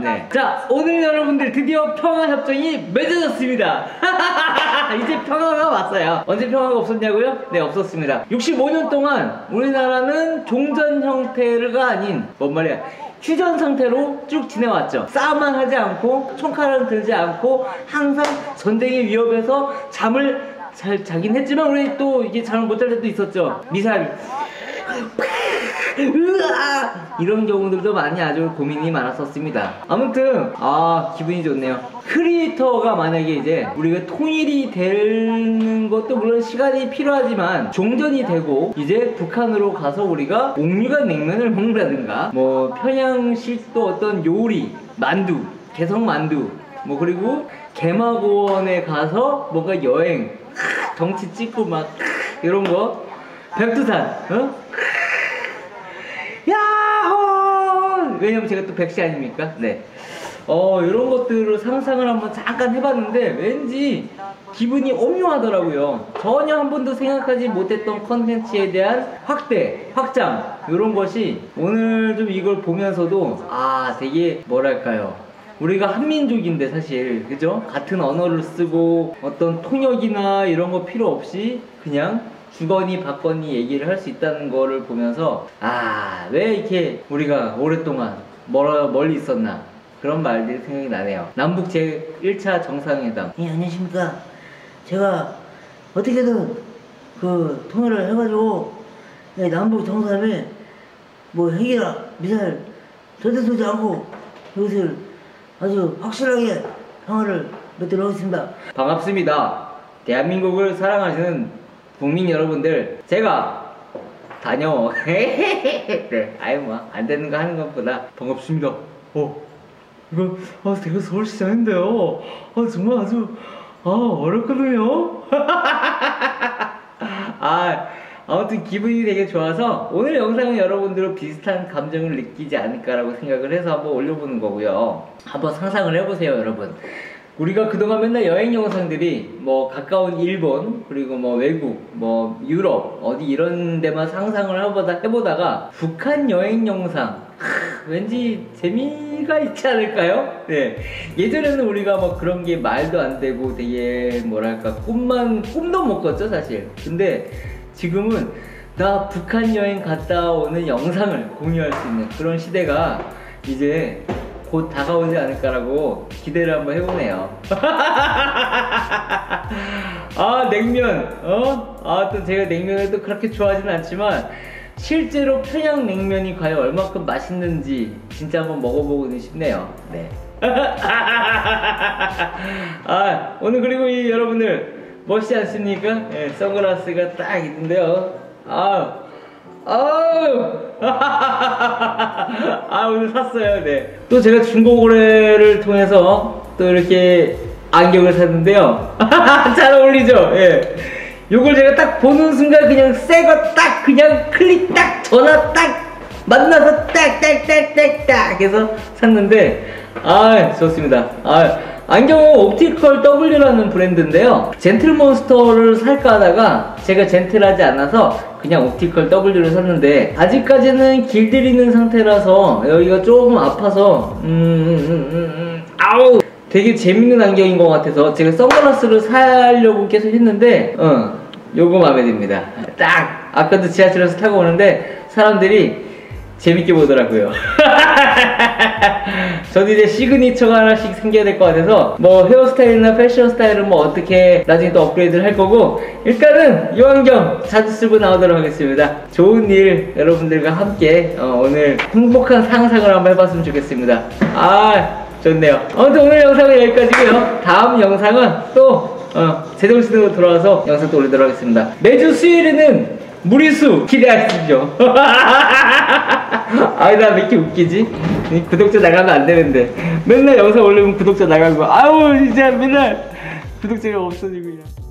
네. 자, 오늘 여러분들 드디어 평화협정이 맺어졌습니다. 이제 평화가 왔어요. 언제 평화가 없었냐고요? 네, 없었습니다. 65년 동안 우리나라는 종전 형태가 아닌, 뭔 말이야. 휴전 상태로 쭉 지내왔죠. 싸움만 하지 않고, 총칼을 들지 않고, 항상 전쟁의 위협에서 잠을 잘 자긴 했지만, 우리 또 이게 잠을 못 잘 때도 있었죠. 미사일. 으아! 이런 경우들도 많이 아주 고민이 많았었습니다. 아무튼 아 기분이 좋네요. 크리에이터가 만약에 이제 우리가 통일이 되는 것도 물론 시간이 필요하지만 종전이 되고 이제 북한으로 가서 우리가 옥류관 냉면을 먹는다든가 뭐 평양식도 어떤 요리 만두 개성 만두 뭐 그리고 개마고원에 가서 뭔가 여행 정치 찍고 막 이런 거 백두산 어? 왜냐면 제가 또 백시 아닙니까? 네. 어, 이런 것들을 상상을 한번 잠깐 해봤는데 왠지 기분이 오묘하더라고요. 전혀 한 번도 생각하지 못했던 컨텐츠에 대한 확대, 확장, 이런 것이 오늘 좀 이걸 보면서도 아, 되게 뭐랄까요. 우리가 한민족인데 사실, 그죠? 같은 언어를 쓰고 어떤 통역이나 이런 거 필요 없이 그냥 주거니 받거니 얘기를 할 수 있다는 거를 보면서 아 왜 이렇게 우리가 오랫동안 멀어, 멀리 있었나 그런 말들이 생각이 나네요 남북 제1차 정상회담 예, 안녕하십니까. 제가 어떻게든 그 통일을 해가지고 예, 남북 정상에 뭐 핵이나 미사일 절대 쏘지 않고 이것을 아주 확실하게 평화를 맺도록 하겠습니다. 반갑습니다 대한민국을 사랑하시는 국민 여러분들 제가 다녀. 네, 아유 뭐안 되는 거 하는 것보다. 반갑습니다. 어 이거 아 제가 서울시장인데요. 아 정말 아주 아 어렵거든요. 아 아무튼 기분이 되게 좋아서 오늘 영상은 여러분들과 비슷한 감정을 느끼지 않을까라고 생각을 해서 한번 올려보는 거고요. 한번 상상을 해보세요 여러분 우리가 그동안 맨날 여행 영상들이 뭐 가까운 일본 그리고 뭐 외국 뭐 유럽 어디 이런 데만 상상을 해보다 해보다가 북한 여행 영상 하, 왠지 재미가 있지 않을까요? 네 예전에는 우리가 뭐 그런 게 말도 안 되고 되게 뭐랄까 꿈만 꿈도 못 꿨죠 사실 근데 지금은 나 북한 여행 갔다 오는 영상을 공유할 수 있는 그런 시대가 이제 곧 다가오지 않을까라고 기대를 한번 해보네요. 아 냉면, 어? 아또 제가 냉면을 또 그렇게 좋아하지는 않지만 실제로 평양 냉면이 과연 얼마큼 맛있는지 진짜 한번 먹어보고 싶네요. 네. 아 오늘 그리고 이 여러분들 멋있지 않습니까? 예, 선글라스가 딱 있는데요. 아. 아유, 아 오늘 샀어요. 네. 또 제가 중고거래를 통해서 또 이렇게 안경을 샀는데요. 잘 어울리죠? 예. 요걸 제가 딱 보는 순간 그냥 새 거 딱 그냥 클릭 딱 전화 딱 만나서 딱딱딱딱딱 해서 샀는데 아 좋습니다. 아 안경은 옵티컬 W라는 브랜드인데요. 젠틀몬스터를 살까 하다가 제가 젠틀하지 않아서 그냥 옵티컬 W를 샀는데 아직까지는 길들이는 상태라서 여기가 조금 아파서 음, 음, 음, 음, 아우 되게 재밌는 안경인 것 같아서 제가 선글라스를 사려고 계속 했는데 어 요거 마음에 듭니다. 딱 아까도 지하철에서 타고 오는데 사람들이 재밌게 보더라고요. 저도 이제 시그니처가 하나씩 생겨야 될 것 같아서 뭐 헤어스타일이나 패션 스타일은 뭐 어떻게 나중에 또 업그레이드를 할 거고 일단은 이 안경 자주 쓰고 나오도록 하겠습니다. 좋은 일 여러분들과 함께 어, 오늘 행복한 상상을 한번 해봤으면 좋겠습니다. 아 좋네요. 아무튼 오늘 영상은 여기까지고요. 다음 영상은 또 어, 제정신으로 돌아와서 영상 또 올리도록 하겠습니다. 매주 수요일에는 무리수 기대하시죠. 아이 나왜 이렇게 웃기지? 구독자 나가면 안 되는데 맨날 영상 올리면 구독자 나가고 아우 진짜 맨날 구독자가 없어지고 그냥.